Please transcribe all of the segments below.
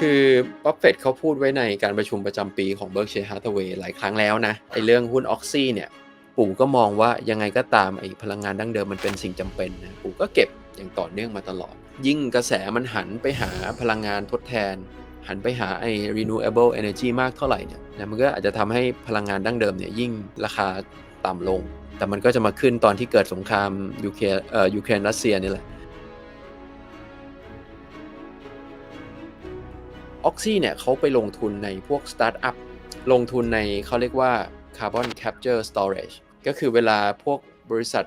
คือบัฟเฟตเขาพูดไว้ในการประชุมประจำปีของ Berkshire Hathaway หลายครั้งแล้วนะไอเรื่องหุ้นออกซี่เนี่ย ปู่ก็มองว่ายังไงก็ตามไอพลังงานดั้งเดิมมันเป็นสิ่งจำเป็นนะปู่ก็เก็บอย่างต่อเนื่องมาตลอด ยิ่งกระแสมันหันไปหาพลังงานทดแทน หันไปหาไอ renewable energy มากเท่าไหร่เนี่ยนะมันก็อาจจะทำให้พลังงานดั้งเดิมเนี่ยยิ่งราคาต่ำลง แต่มันก็จะมาขึ้นตอนที่เกิดสงครามยูเครนเอ่อยูเครนรัสเซียนี่แหละ ออกซี่เนี่ยเขาไปลงทุนในพวกสตาร์ทอัพลงทุนในเขาเรียกว่า Carbon Capture Storage ก็คือเวลาพวกบริษัท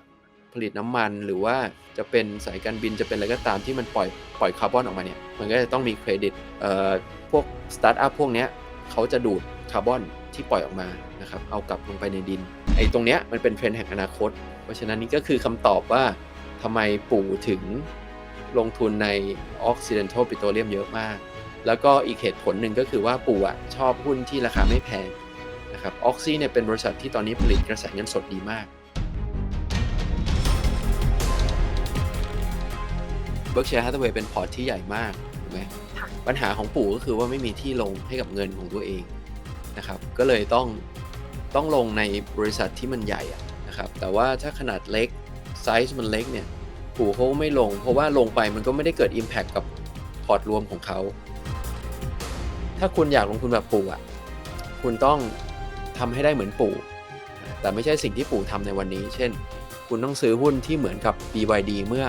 ผลิตน้ำมัน หรือว่าจะเป็นสายการบินจะเป็นอะไรก็ตามที่มันปล่อยปล่อยคาร์บอนออกมาเนี่ยมันก็จะต้องมีเครดิตเอ่อพวกสตาร์ทอัพพวกเนี้ยเขาจะดูดคาร์บอนที่ปล่อยออกมานะครับเอากลับลงไปในดินไอ้ตรงเนี้ยมันเป็นเทรนด์แห่งอนาคต เพราะฉะนั้นนี่ก็คือคำตอบว่าทำไมปู่ถึงลงทุนใน Occidental Petroleum เยอะมาก แล้วก็อีกเหตุผลหนึ่งก็คือว่าปู่อะชอบหุ้นที่ราคาไม่แพงนะครับออกซี่เนี่ยเป็นบริษัทที่ตอนนี้ผลิตกระแสเงินสดดีมาก Berkshire Hathaway เป็นพอร์ตที่ใหญ่มากถูกไหมปัญหาของปู่ก็คือว่าไม่มีที่ลงให้กับเงินของตัวเองนะครับ ก็เลยต้องต้องลงในบริษัทที่มันใหญ่นะครับ แต่ว่าถ้าขนาดเล็กไซส์มันเล็กเนี่ยปู่เขาไม่ลง เพราะว่าลงไปมันก็ไม่ได้เกิด Impact กับพอร์ตรวมของเขา ถ้าคุณอยากลงทุนแบบปู่อะคุณต้องทำให้ได้เหมือนปู่ แต่ไม่ใช่สิ่งที่ปู่ทำในวันนี้ เช่น คุณต้องซื้อหุ้นที่เหมือนกับ BYD เมื่อ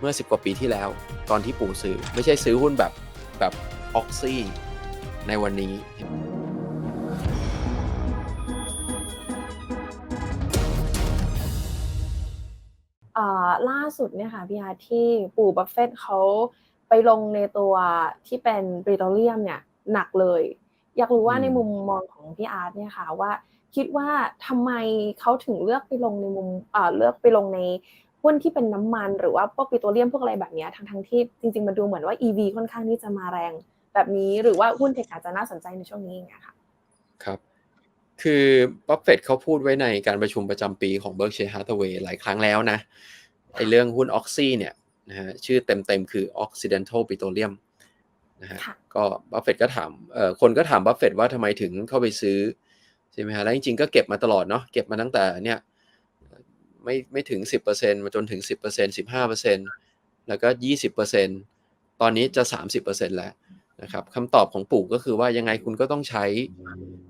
เมื่อ 10 กว่าปีที่แล้ว ตอนที่ปู่ซื้อ ไม่ใช่ซื้อหุ้นแบบแบบออกซี่ในวันนี้อ่อล่าสุดเนี่ยค่ะพี่อาที่ปู่บัฟเฟตเขาไปลงในตัวที่เป็นปริโตเลียมเนี่ย หนักเลย อยากรู้ว่าอืมในมุมมองของพี่อาร์ตเนี่ยค่ะว่า คิดว่าทำไมเขาถึงเลือกไปลงในมุมเอ่อเลือกไปลงในหุ้นที่เป็นน้ำมันหรือว่าพวกปิโตรเลียมพวกอะไรแบบเนี้ยทั้งทั้งๆที่จริงๆมันดูเหมือนว่า EV ค่อนข้างที่จะมาแรง แบบนี้หรือว่าหุ้นเทคอาจจะน่าสนใจในช่วงนี้อย่างเงี้ยค่ะครับคือบัฟเฟตเขาพูดไว้ในการประชุมประจำปีของ Berkshire Hathaway หลายครั้งแล้วนะไอเรื่องหุ้นออกซี่เนี่ยนะฮะชื่อเต็มๆคือ Occidental Petroleum นะฮะค่ะก็บัฟเฟตก็ถามเอ่อคนก็ถามบัฟเฟตว่าทำไมถึงเข้าไปซื้อใช่ไหมฮะแล้วจริงๆก็เก็บมาตลอดเนาะเก็บมาตั้งแต่เนี่ยไม่ไม่ถึง 10%มาจนถึง 10% 15%แล้วก็ 20%ตอนนี้จะ 30%แล้วนะครับคำตอบของปู่ก็คือว่ายังไงคุณก็ต้องใช้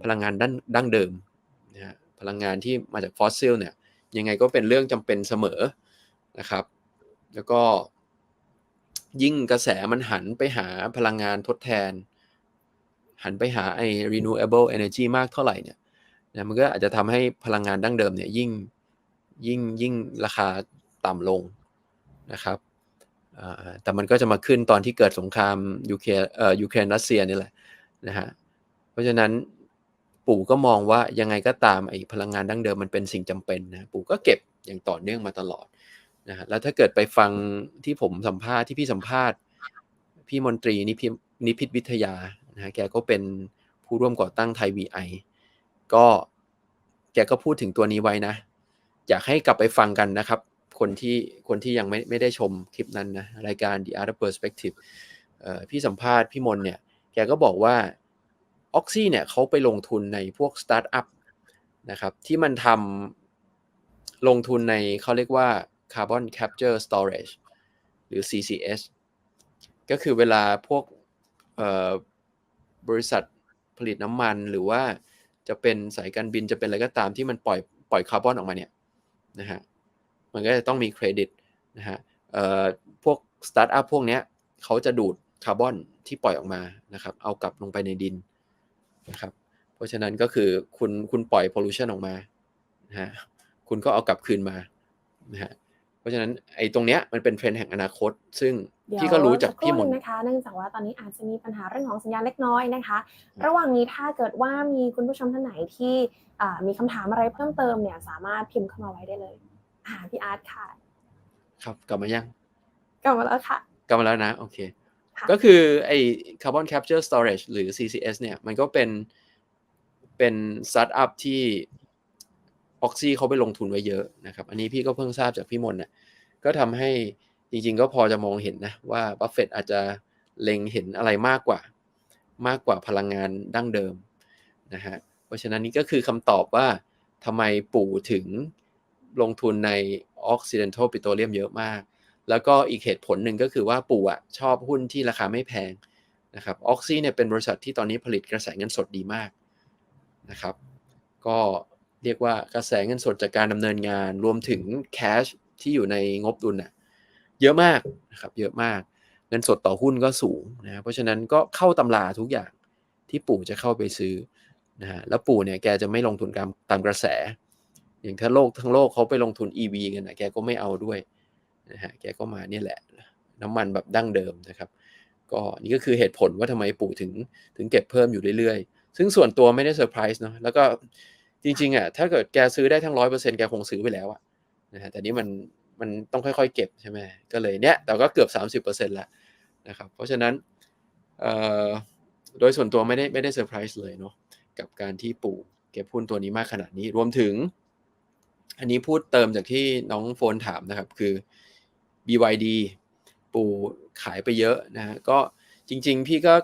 พลังงานด้านดั้งเดิมนะฮะพลังงานที่มาจากฟอสซิลเนี่ยยังไงก็เป็นเรื่องจำเป็นเสมอนะครับ แล้วก็ ยิ่งกระแสมันหันไปหาพลังงานทดแทน หันไปหาไอ้ renewable energy มากเท่าไหร่เนี่ยนะมันก็อาจจะทำให้พลังงานดั้งเดิมเนี่ยยิ่งยิ่งยิ่งราคาต่ำลงนะครับแต่มันก็จะมาขึ้นตอนที่เกิดสงครามยูเครนเอ่อยูเครนรัสเซียนี่แหละนะฮะเพราะฉะนั้นปู่ก็มองว่ายังไงก็ตามไอ้พลังงานดั้งเดิมมันเป็นสิ่งจำเป็นนะปู่ก็เก็บอย่างต่อเนื่องมาตลอด นะฮะแล้วถ้าเกิดไปฟังที่ผมสัมภาษณ์ที่พี่สัมภาษณ์พี่มนตรีนิพินิพิษวิทยานะฮะแกก็เป็นผู้ร่วมก่อตั้งไทย VI ก็แกก็พูดถึงตัวนี้ไว้นะ อยากให้กลับไปฟังกันนะครับ คนที่คนที่ยังไม่ไม่ได้ชมคลิปนั้นนะ รายการ The Other Perspective พี่สัมภาษณ์พี่มนเนี่ย แกก็บอกว่าออกซี่เนี่ยเขาไปลงทุนในพวกสตาร์ทอัพนะครับ ที่มันทำลงทุนในเขาเรียกว่า Carbon Capture Storage หรือ CCS ก็คือเวลาพวกบริษัทผลิตน้ำมันหรือว่าจะเป็นสายการบินจะเป็นอะไรก็ตามที่มันปล่อยปล่อยคาร์บอนออกมาเนี่ยนะฮะมันก็จะต้องมีเครดิตนะฮะพวกสตาร์ทอัพพวกเนี้ยเขาจะดูดคาร์บอนที่ปล่อยออกมานะครับ เอากลับลงไปในดินนะครับ เพราะฉะนั้นก็คือคุณคุณปล่อยพอลูชันออกมานะฮะคุณก็เอากลับคืนมานะฮะ ราะฉะนั้นไอ้ตรงเนี้ยมันเป็นเทรนด์แห่งอนาคต ซึ่งเดี๋ยวพี่ก็รู้จากสัพี่คมรู่หนงนะคะ เนื่องจากว่าตอนนี้อาจจะมีปัญหาเรื่องของสัญญาณเล็กน้อยนะคะ ระหว่างนี้ถ้าเกิดว่ามีคุณผู้ชมท่านไหนที่อ่ามีคำถามอะไรเพิ่มเติมเนี่ยสามารถพิมพ์เข้ามาไว้ได้เลยอ่าพี่อาร์ตค่ะ ครับกลับมายังกลับมาแล้วค่ะกลับมาแล้วนะโอเคค่ะก็คือไอ้ Carbon Capture Storage หรือ CCS เนี่ยมันก็เป็นเป็นสตาร์ทอัพที่ ออกซี่เขาไปลงทุนไว้เยอะนะครับ อันนี้พี่ก็เพิ่งทราบจากพี่มนต์นะก็ทำให้จริงๆ ก็พอจะมองเห็นนะว่าบัฟเฟตอาจจะเล็งเห็นอะไรมากกว่า มากกว่าพลังงานดั้งเดิมนะฮะเพราะฉะนั้นนี่ก็คือคำตอบว่าทำไมปู่ถึงลงทุนใน Occidental Petroleum เยอะมาก แล้วก็อีกเหตุผลหนึ่งก็คือว่าปู่อะชอบหุ้นที่ราคาไม่แพงนะครับออกซี่เนี่ยเป็นบริษัทที่ตอนนี้ผลิตกระแสเงินสดดีมากนะครับ ก็ เรียกว่ากระแสเงินสดจากการดำเนินงานรวมถึงแคชที่อยู่ในงบดุลน่ะเยอะมากนะครับเยอะมากเงินสดต่อหุ้นก็สูงนะเพราะฉะนั้นก็เข้าตำราทุกอย่างที่ปู่จะเข้าไปซื้อนะฮะแล้วปู่เนี่ยแกจะไม่ลงทุนตามตามกระแส อย่างถ้าโลกทั้งโลกเขาไปลงทุน EV กันนะแกก็ไม่เอาด้วยนะฮะแกก็มาเนี่ยแหละ น้ำมันแบบดั้งเดิมนะครับ ก็นี่ก็คือเหตุผลว่าทำไมปู่ถึงถึงเก็บเพิ่มอยู่เรื่อยๆ ซึ่งส่วนตัวไม่ได้เซอร์ไพรส์เนาะแล้วก็ จริงๆอะถ้าเกิดแกซื้อได้ทั้งร้อยเปอร์เซ็นต์แกคงซื้อไปแล้วอะนะฮะแต่นี่มันมันต้องค่อยๆเก็บใช่ไหมก็เลยเนี้ยแต่ก็เกือบสามสิบเปอร์เซ็นต์ละนะครับเพราะฉะนั้นเอ่อโดยส่วนตัวไม่ได้ไม่ได้เซอร์ไพรส์เลยเนาะกับการที่ปู่เก็บหุ้นตัวนี้มากขนาดนี้รวมถึง อันนี้พูดเติมจากที่น้องโฟนถามนะครับ คือ BYD ปู่ขายไปเยอะนะฮะก็จริง ๆ พี่ก็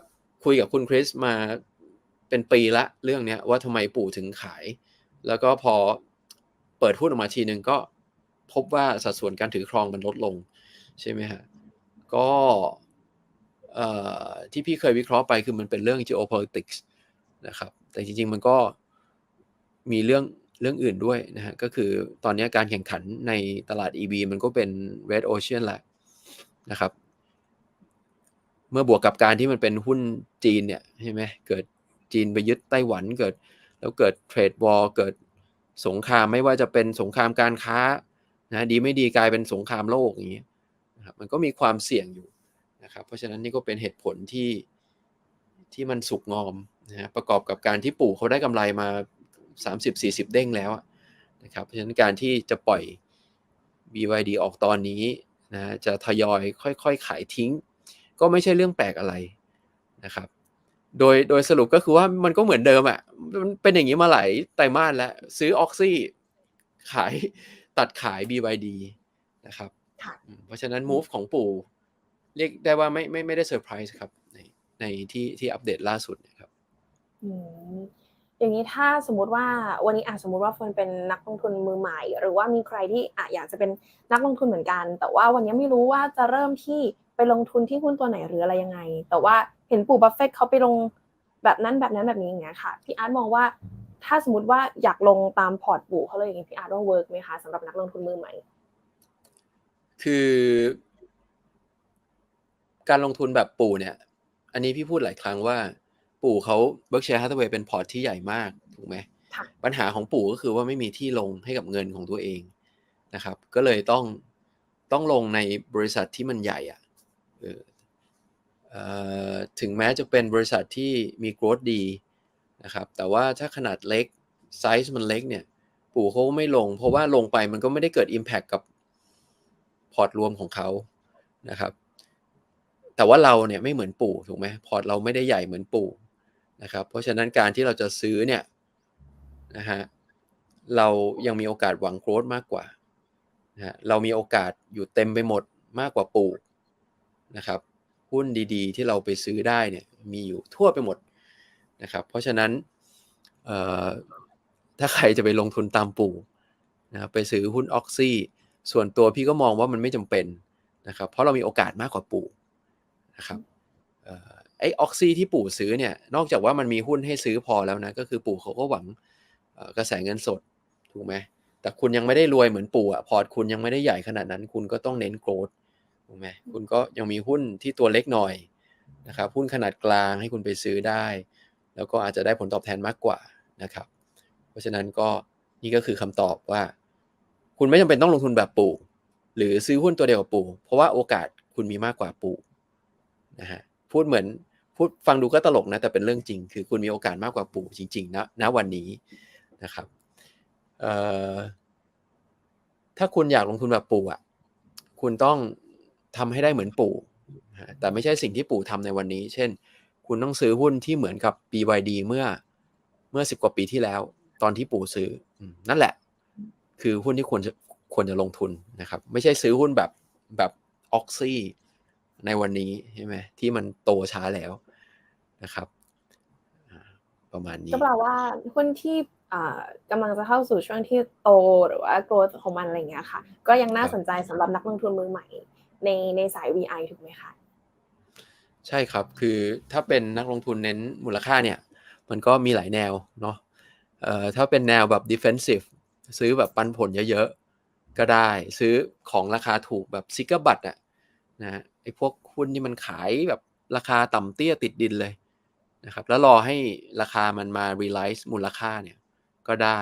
คุยกับคุณคริสมา เป็นปีละเรื่องเนี้ยว่าทำไมปู่ถึงขาย แล้วก็พอเปิดหุ้นออกมาทีหนึ่งก็พบว่าสัดส่วนการถือครองมันลดลง ใช่ไหมฮะก็ที่พี่เคยวิเคราะห์ไปคือมันเป็นเรื่อง geopolitics นะครับ แต่จริง ๆ มันก็มีเรื่องเรื่องอื่นด้วยนะฮะ ก็คือตอนนี้การแข่งขันในตลาด EV มันก็เป็น Red Ocean แหละนะครับ เมื่อบวกกับการที่มันเป็นหุ้นจีนเนี่ยใช่ไหมเกิด จีนไปยึดไต้หวันเกิด แล้วเกิดเทรดวอร์เกิดสงครามไม่ว่าจะเป็นสงครามการค้านะดีไม่ดีกลายเป็นสงครามโลกอย่างเงี้ยนะครับมันก็มีความเสี่ยงอยู่นะครับเพราะฉะนั้นนี่ก็เป็นเหตุผลที่ที่มันสุกงอมนะฮะประกอบกับการที่ปู่เขาได้กำไรมา 30-40 เด้งแล้วนะครับเพราะฉะนั้นการที่จะปล่อย BYD ออกตอนนี้นะจะทยอยค่อยๆ ขายทิ้ง ก็ไม่ใช่เรื่องแปลกอะไรนะครับ โดยโดยสรุปก็คือว่ามันก็เหมือนเดิมอะ่ะมันเป็นอย่างนี้มาหลายไตรมาสแล้ว ซื้อออกซี่ขายตัดขาย BYD นะครับค่ะอืมเพราะฉะนั้น move ของปู่ เรียกได้ว่าไม่ไม่ไม่ได้เซอร์ไพรส์ครับ ในในที่ที่อัปเดตล่าสุดนะครับอืมอย่างนี้ถ้าสมมุติว่าวันนี้อาจสมมุติว่าเฟิร์นเป็นนักลงทุนมือใหม่ หรือว่ามีใครที่อาอยากจะเป็นนักลงทุนเหมือนกัน แต่ว่าวันนี้ไม่รู้ว่าจะเริ่มที่ไปลงทุนที่หุ้นตัวไหนหรืออะไรยังไง แต่ว่า เห็นปู่บัฟเฟตต์เขาไปลงแบบนั้นแบบนั้นแบบนี้อย่างเงี้ยค่ะพี่อาร์ตมองว่าถ้าสมมติว่าอยากลงตามพอร์ตปู่เขาเลยอย่างนี้พี่อาร์ตว่าเวิร์กไหมคะสำหรับนักลงทุนมือใหม่ คือ การลงทุนแบบปู่เนี่ย อันนี้พี่พูดหลายครั้งว่า ปู่เขา Berkshire Hathaway เป็นพอร์ตที่ใหญ่มากถูกไหมค่ะปัญหาของปู่ก็คือว่าไม่มีที่ลงให้กับเงินของตัวเองนะครับ ก็เลยต้องต้องลงในบริษัทที่มันใหญ่อะเออเอ่อ ถึงแม้จะเป็นบริษัทที่มี growth ดีนะครับแต่ว่าถ้าขนาดเล็กไซส์มันเล็กเนี่ยปู่เขาก็ไม่ลง เพราะว่าลงไปมันก็ไม่ได้เกิด Impact กับพอร์ตรวมของเขานะครับแต่ว่าเราเนี่ยไม่เหมือนปู่ถูกไหมพอร์ตเราไม่ได้ใหญ่เหมือนปู่นะครับเพราะฉะนั้นการที่เราจะซื้อเนี่ยนะฮะเรายังมีโอกาสหวังโกรธมากกว่านะฮะเรามีโอกาสอยู่เต็มไปหมดมากกว่าปู่นะครับ หุ้นดีๆ ที่เราไปซื้อได้เนี่ยมีอยู่ทั่วไปหมดนะครับเพราะฉะนั้นถ้าใครจะไปลงทุนตามปู่นะครับไปซื้อหุ้นออกซี่ส่วนตัวพี่ก็มองว่ามันไม่จำเป็นนะครับเพราะเรามีโอกาสมากกว่าปู่นะครับไอออกซี่ที่ปู่ซื้อเนี่ยนอกจากว่ามันมีหุ้นให้ซื้อพอแล้วนะก็คือปู่เขาก็หวังกระแสเงินสดถูกไหมแต่คุณยังไม่ได้รวยเหมือนปู่อะพอร์ตคุณยังไม่ได้ใหญ่ขนาดนั้น คุณก็ต้องเน้นโกรด ถูกไหมคุณก็ยังมีหุ้นที่ตัวเล็กหน่อยนะครับหุ้นขนาดกลางให้คุณไปซื้อได้ แล้วก็อาจจะได้ผลตอบแทนมากกว่านะครับ เพราะฉะนั้นก็นี่ก็คือคำตอบว่า คุณไม่จำเป็นต้องลงทุนแบบปู่หรือซื้อหุ้นตัวเดียวกับปู่เพราะว่าโอกาสคุณมีมากกว่าปู่นะฮะพูดเหมือนพูดฟังดูก็ตลกนะแต่เป็นเรื่องจริง คือคุณมีโอกาสมากกว่าปู่จริงๆนะณวันนี้นะครับถ้าคุณอยากลงทุนแบบปู่อะคุณต้อง ทำให้ได้เหมือนปู่แต่ไม่ใช่สิ่งที่ปู่ทำในวันนี้ เช่น คุณต้องซื้อหุ้นที่เหมือนกับ BYD เมื่อเมื่อสิบกว่าปีที่แล้ว ตอนที่ปู่ซื้อนั่นแหละ คือหุ้นที่ควรจะควรจะลงทุนนะครับ ไม่ใช่ซื้อหุ้นแบบแบบออกซี่ในวันนี้ใช่ไหมที่มันโตช้าแล้วนะครับ ประมาณนี้ก็แปลว่าหุ้นที่กำลังจะเข้าสู่ช่วงที่โตหรือว่า growth ของมันอะไรเงี้ยค่ะ ก็ยังน่าสนใจสำหรับนักลงทุนมือใหม่ ในในสาย VI ถูกไหมคะ?ใช่ครับคือถ้าเป็นนักลงทุนเน้นมูลค่าเนี่ย มันก็มีหลายแนวเนาะเอ่อถ้าเป็นแนวแบบ defensive ซื้อแบบปันผลเยอะๆ ก็ได้ซื้อของราคาถูกแบบ Sticker Bud อะนะไอ้พวกหุ้นที่มันขายแบบราคาต่ำเตี้ยติดดินเลยนะครับแล้วรอให้ราคามันมา realize มูลค่าเนี่ยก็ได้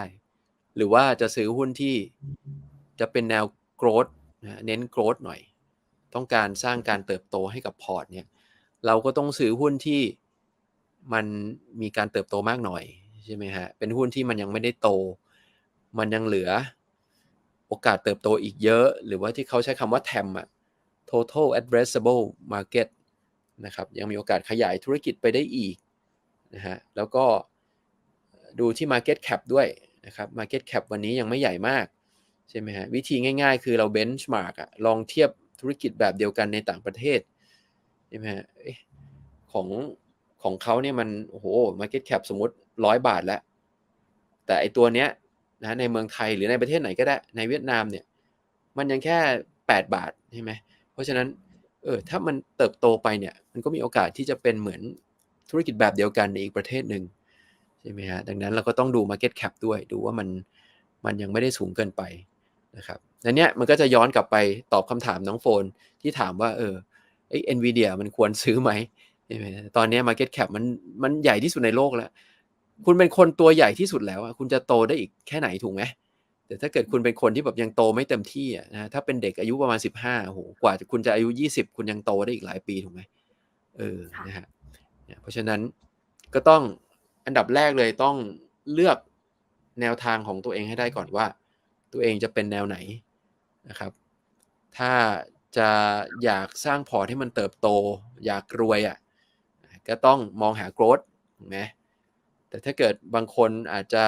หรือว่าจะซื้อหุ้นที่จะเป็นแนว growth นะเน้น growth หน่อย ต้องการสร้างการเติบโตให้กับพอร์ตเนี่ยเราก็ต้องซื้อหุ้นที่มันมีการเติบโตมากหน่อยใช่ไหมครับเป็นหุ้นที่มันยังไม่ได้โต มันยังเหลือโอกาสเติบโตอีกเยอะ หรือว่าที่เขาใช้คำว่า TAM อะ Total Addressable Market นะครับยังมีโอกาสขยายธุรกิจไปได้อีกนะครับแล้วก็ดูที่ Market Cap ด้วยนะครับ Market Cap วันนี้ยังไม่ใหญ่มากใช่ไหมครับวิธีง่ายๆ คือเรา benchmark อะลองเทียบ ธุรกิจแบบเดียวกันในต่างประเทศใช่ไหมครับเอ๊ะของของเขาเนี่ยมันโอ้โฮ Market Cap สมมติ100บาทแล้ว แต่ไอตัวเนี้ยนะในเมืองไทยหรือในประเทศไหนก็ได้ในเวียดนามเนี่ยมันยังแค่ 8 บาทใช่ไหมเพราะฉะนั้นเออถ้ามันเติบโตไปเนี่ยมันก็มีโอกาสที่จะเป็นเหมือนธุรกิจแบบเดียวกันในอีกประเทศหนึ่งใช่ไหมครับดังนั้นเราก็ต้องดู Market Cap ด้วยดูว่ามันมันยังไม่ได้สูงเกินไป นะครับอันเนี้ยมันก็จะย้อนกลับไปตอบคำถามน้องโฟนที่ถามว่าเออเฮ้ย Nvidia มันควรซื้อไหมใช่ไหมตอนเนี้ย Market Cap มันมันใหญ่ที่สุดในโลกแล้ว คุณเป็นคนตัวใหญ่ที่สุดแล้วอะคุณจะโตได้อีกแค่ไหนถูกไหมแต่ถ้าเกิดคุณเป็นคนที่แบบยังโตไม่เต็มที่อะนะครับถ้าเป็นเด็กอายุประมาณ 15โอ้โฮกว่าคุณจะอายุ 20 คุณยังโตได้อีกหลายปีถูกไหมเออค่ะนะครับเนี่ยเพราะฉะนั้นก็ต้องอันดับแรกเลยต้องเลือกแนวทางของตัวเองให้ได้ก่อนว่า ตัวเองจะเป็นแนวไหนนะครับ ถ้าจะอยากสร้างพอร์ตให้มันเติบโต อยากรวยอะก็ต้องมองหา growth ถูกไหมแต่ถ้าเกิดบางคนอาจจะ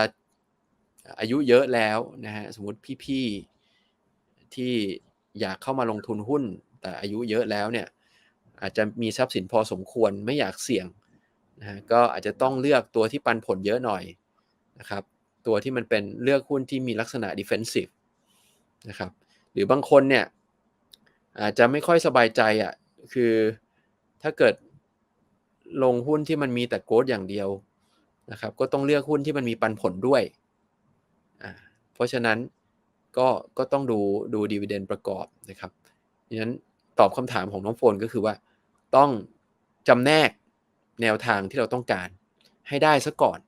อายุเยอะแล้วนะครับสมมติพี่ๆที่อยากเข้ามาลงทุนหุ้น แต่อายุเยอะแล้วเนี่ยอาจจะมีทรัพย์สินพอสมควรไม่อยากเสี่ยงนะครับก็อาจจะต้องเลือกตัวที่ปันผลเยอะหน่อยนะครับ ตัวที่มันเป็นเลือกหุ้นที่มีลักษณะ defensive นะครับ หรือบางคนเนี่ยอาจจะไม่ค่อยสบายใจอะคือถ้าเกิดลงหุ้นที่มันมีแต่ growth อย่างเดียวนะครับ ก็ต้องเลือกหุ้นที่มันมีปันผลด้วย เพราะฉะนั้นก็ก็ต้องดูดู dividend ประกอบนะครับเพราะฉะนั้นตอบคำถามของน้องโฟนก็คือว่า ต้องจำแนกแนวทางที่เราต้องการให้ได้เสียก่อน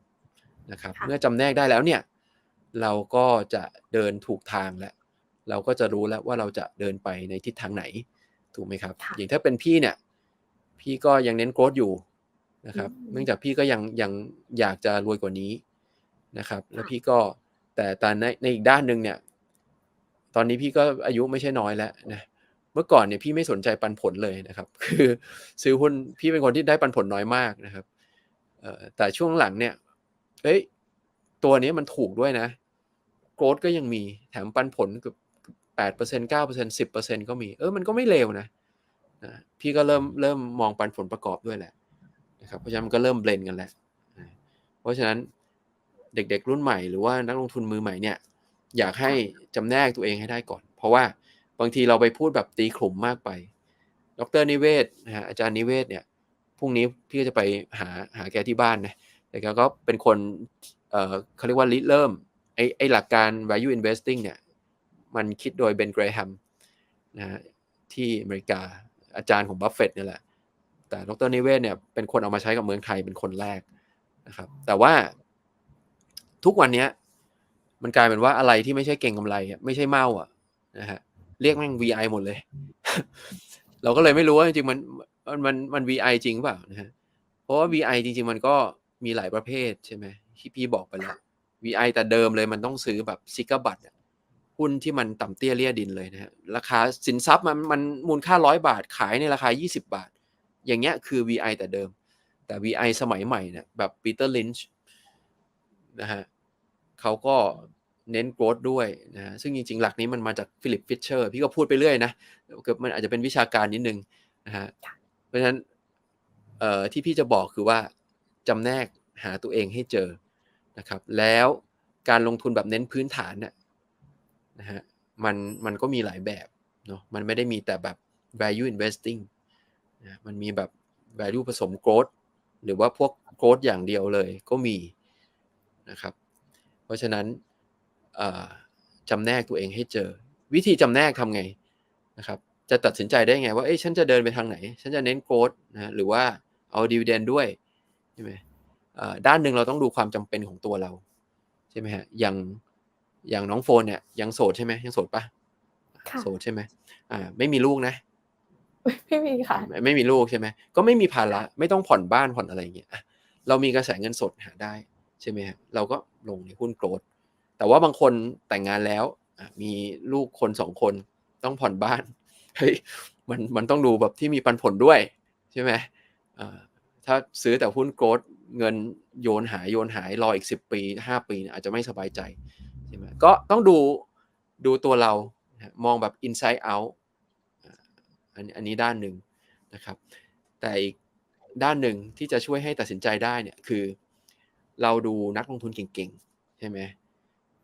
นะครับค่ะเมื่อจำแนกได้แล้วเนี่ย เราก็จะเดินถูกทางแล้ว เราก็จะรู้แล้วว่าเราจะเดินไปในทิศทางไหน ถูกไหมครับค่ะอย่างถ้าเป็นพี่เนี่ย พี่ก็ยังเน้น growth อยู่นะครับอืมเนื่องจากพี่ก็ยังยังอยากจะรวยกว่านี้นะครับ แล้วค่ะพี่ก็แต่แต่ในในอีกด้านหนึ่งเนี่ย ตอนนี้พี่ก็อายุไม่ใช่น้อยแล้วนะเมื่อก่อนเนี่ยพี่ไม่สนใจปันผลเลยนะครับ คือซื้อหุ้นพี่เป็นคนที่ได้ปันผลน้อยมากนะครับเอ่อแต่ช่วงหลังเนี่ย เฮ้ยตัวนี้มันถูกด้วยนะ growth ก็ยังมีแถมปันผลเกือบ8% 9% 10%ก็มีเออมันก็ไม่เลวนะนะพี่ก็เริ่มเริ่มมองปันผลประกอบด้วยแหละนะครับเพราะฉะนั้นมันก็เริ่มเบลนกันแหล้วอาเพราะฉะนั้นเด็กๆรุ่นใหม่หรือว่านักลงทุนมือใหม่เนี่ยอยากให้จำแนกตัวเองให้ได้ก่อน เพราะว่าบางทีเราไปพูดแบบตีขลุ่มมากไป ดร.นิเวศน์นะครับอาจารย์นิเวศเนี่ยพรุ่งนี้พี่ก็จะไปหาหาแกที่บ้านนะ แต่กก็เป็นคนเอ่อเขาเรียกว่าริเริ่มไอ้ไอ้หลักการ value investing เนี่ยมันคิดโดย Ben Graham นะครับที่อเมริกาอาจารย์ของ Buffett เนี่ยแหละ แต่ดร.นิเวศเนี่ยเป็นคนเอามาใช้กับเมืองไทยเป็นคนแรกนะครับ แต่ว่าทุกวันนี้มันกลายเป็นว่าอะไรที่ไม่ใช่เก็งกำไรไม่ใช่เมาอะนะครับเรียกแม่ง VI หมดเลย เราก็เลยไม่รู้ว่าจริงๆมันมันมัน VI จริงเปล่านะครับเพราะว่า VI จริง ๆ มันก็ มีหลายประเภทใช่ไหมที่พี่บอกไปแล้ว VI แต่เดิมเลยมันต้องซื้อแบบ Sticker Bud อะหุ้นที่มันต่ำเตี้ยเลี่ยดินเลยนะครับราคาสินทรัพย์มันมันมูลค่า100บาทขายในราคา 20 บาท อย่างเงี้ยคือ VI แต่เดิม แต่ VI สมัยใหม่เนี่ยแบบ Peter Lynch นะครับเขาก็เน้น growth ด้วยนะครับซึ่งจริง ๆ หลักนี้มันมาจาก Philip Fisher พี่ก็พูดไปเรื่อยนะเกือบมันอาจจะเป็นวิชาการนิดหนึ่งนะครับค่ะเพราะฉะนั้นเอ่อที่พี่จะบอกคือว่า จำแนกหาตัวเองให้เจอนะครับ แล้วการลงทุนแบบเน้นพื้นฐานเนี่ยนะฮะมันมันก็มีหลายแบบเนาะมันไม่ได้มีแต่แบบ value investing นะมันมีแบบ value ผสม growth หรือว่าพวก growth อย่างเดียวเลยก็มีนะครับ เพราะฉะนั้นจำแนกตัวเองให้เจอ วิธีจำแนกทำไงนะครับ จะตัดสินใจได้ไงว่าเอ้ยฉันจะเดินไปทางไหน ฉันจะเน้นโกรดนะหรือว่าเอาดีเวเดนด้วย ใช่ไหมเอ่อด้านหนึ่งเราต้องดูความจำเป็นของตัวเรา ใช่ไหมฮะอย่างอย่างน้องโฟนเนี่ยยังโสดใช่ไหมยังโสดปะค่ะโสดใช่ไหมอ่า ไม่มีลูกนะไม่มีค่ะไม่ไม่มีลูกใช่ไหมก็ไม่มีภาระไม่ต้องผ่อนบ้านผ่อนอะไรอย่างเงี้ยอะเรามีกระแสเงินสดหาได้ใช่ไหมฮะเราก็ลงในหุ้นโกรดแต่ว่าบางคนแต่งงานแล้วอะมีลูกคนสองคนต้องผ่อนบ้านเฮ้ยมันมันต้องดูแบบที่มีปันผลด้วย ใช่ไหมอ่า ถ้าซื้อแต่หุ้นโกรดเงินโยนหายโยนหายรออีกสิบปีห้าปีเนี่ยอาจจะไม่สบายใจใช่ไหมก็ต้องดูดูตัวเรานะฮะมองแบบ inside out อ่าอันอันนี้ด้านหนึ่งนะครับ แต่อีกด้านหนึ่งที่จะช่วยให้ตัดสินใจได้เนี่ยคือ เราดูนักลงทุนเก่งๆ ใช่ไหม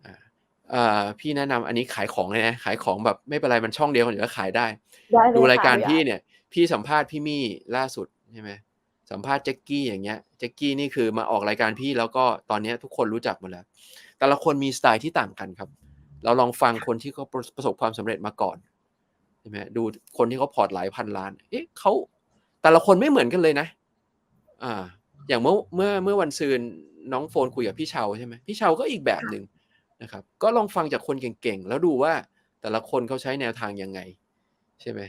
อ่าอ่าพี่แนะนำอันนี้ขายของเลยนะ ขายของแบบไม่เป็นไรมันช่องเดียวกันอยู่แล้วขายได้ได้เลยดูรายการค่ะพี่อาร์ตเนี่ย พี่สัมภาษณ์พี่มี่ล่าสุดใช่ไหม สัมภาษณ์แจ็กกี้อย่างเงี้ยแจ็กกี้นี่คือมาออกรายการพี่แล้วก็ตอนเนี้ยทุกคนรู้จักหมดแล้ว แต่ละคนมีสไตล์ที่ต่างกันครับ เราลองฟังคนที่เขาประประสบความสำเร็จมาก่อนใช่ไหมดูคนที่เขาพอร์ตหลายพันล้าน เอ๊ะเขาแต่ละคนไม่เหมือนกันเลยนะ อ่า อย่างเมื่อเมื่อเมื่อวันซืนน้องโฟนคุยกับพี่เชาใช่ไหมพี่เชาก็อีกแบบหนึ่งนะครับ ก็ลองฟังจากคนเก่งๆแล้วดูว่าแต่ละคนเขาใช้แนวทางยังไง ใช่ไหม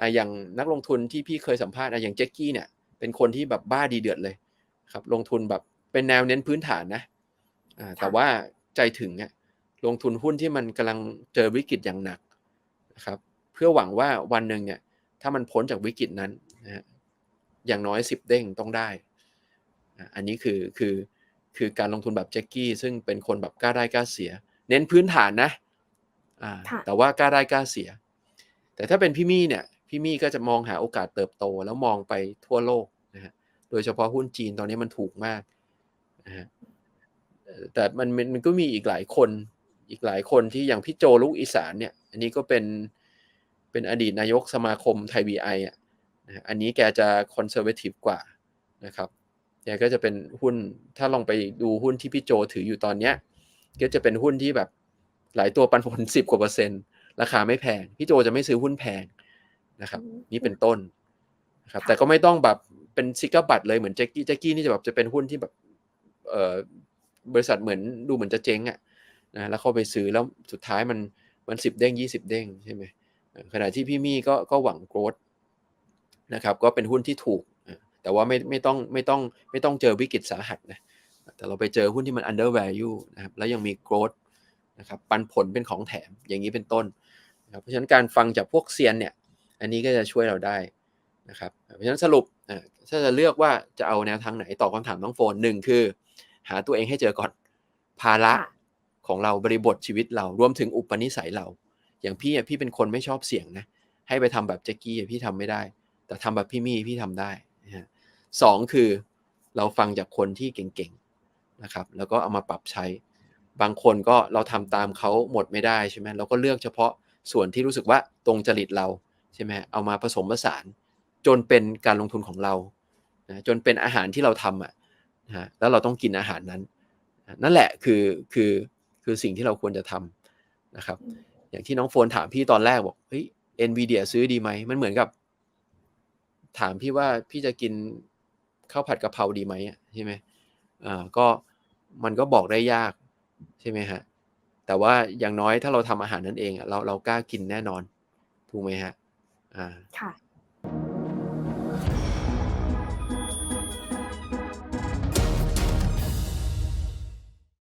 อ่าอย่างนักลงทุนที่พี่เคยสัมภาษณ์อะอย่างแจ็คกี้เนี่ย เป็นคนที่แบบบ้าดีเดือดเลยครับ ลงทุนแบบเป็นแนวเน้นพื้นฐานนะอ่าแต่ว่าใจถึงอะลงทุนหุ้นที่มันกำลังเจอวิกฤตอย่างหนักนะครับ เพื่อหวังว่าวันหนึ่งเนี่ย ถ้ามันพ้นจากวิกฤตนั้นนะฮะอย่างน้อยสิบเด้งต้องได้อะอันนี้คือคือคือการลงทุนแบบแจ็คกี้ ซึ่งเป็นคนแบบกล้าได้กล้าเสีย เน้นพื้นฐานนะอ่าค่ะแต่ว่ากล้าได้กล้าเสีย แต่ถ้าเป็นพี่มี่เนี่ย พี่มี่ก็จะมองหาโอกาสเติบโต แล้วมองไปทั่วโลกนะฮะโดยเฉพาะหุ้นจีนตอนนี้มันถูกมากนะฮะแต่มันมันก็มีอีกหลายคนอีกหลายคนที่อย่างพี่โจลูกอีสานเนี่ย อันนี้ก็เป็นเป็นอดีตนายกสมาคมไทยบีไออะอันนี้แกจะคอนเซอร์เวทีฟกว่านะครับแกก็จะเป็นหุ้นถ้าลองไปดูหุ้นที่พี่โจถืออยู่ตอนเนี้ยก็จะเป็นหุ้นที่แบบหลายตัวปันผลสิบกว่าเปอร์เซ็นต์ราคาไม่แพง พี่โจจะไม่ซื้อหุ้นแพง นะครับอืมนี่เป็นต้นนะครับค่ะแต่ก็ไม่ต้องแบบเป็นซิกเกอร์บัตเลยเหมือนแจ็คกี้แจ็คกี้นี่จะแบบจะเป็นหุ้นที่แบบเอ่อบริษัทเหมือนดูเหมือนจะเจ๊งอะนะแล้วเข้าไปซื้อแล้วสุดท้ายมันมันสิบเด้งยี่สิบเด้งใช่ไหมเอ่อขณะที่พี่มี่ก็ก็หวังโกรดนะครับ ก็เป็นหุ้นที่ถูกอะแต่ว่าไม่ไม่ต้องไม่ต้องไม่ต้องเจอวิกฤตสาหัสนะแต่เราไปเจอหุ้นที่มัน under value นะครับแล้วยังมีโกรดนะครับปันผลเป็นของแถมอย่างนี้เป็นต้นนะครับเพราะฉะนั้นการฟังจากพวกเซียนเนี่ย อันนี้ก็จะช่วยเราได้นะครับเพราะฉะนั้นสรุปอ่าถ้าจะเลือกว่าจะเอาแนวทางไหนตอบคำถามน้องโฟนหนึ่งคือ หาตัวเองให้เจอก่อนภาระค่ะของเราบริบทชีวิตเรารวมถึงอุปนิสัยเรา อย่างพี่อะพี่เป็นคนไม่ชอบเสี่ยงนะให้ไปทำแบบแจ็กกี้อะพี่ทำไม่ได้ แต่ทำแบบพี่มี่พี่ทำได้นะฮะสองคือเราฟังจากคนที่เก่งๆนะครับ แล้วก็เอามาปรับใช้ บางคนก็เราทำตามเขาหมดไม่ได้ใช่ไหมเราก็เลือกเฉพาะส่วนที่รู้สึกว่าตรงจริตเรา ใช่ไหมเอามาผสมผสาน จนเป็นการลงทุนของเรานะจนเป็นอาหารที่เราทำอะนะฮะแล้วเราต้องกินอาหารนั้นนะนั่นแหละคือคือคือสิ่งที่เราควรจะทำนะครับอืมอย่างที่น้องโฟนถามพี่ตอนแรกบอกเฮ้ย NVIDIA ซื้อดีไหมมันเหมือนกับ ถามพี่ว่าพี่จะกินข้าวผัดกะเพราดีไหมอะใช่ไหมอ่าก็มันก็บอกได้ยากใช่ไหมฮะแต่ว่าอย่างน้อยถ้าเราทำอาหารนั่นเองอะเราเรากล้ากินแน่นอนถูกไหมฮะ อ่าค่ะ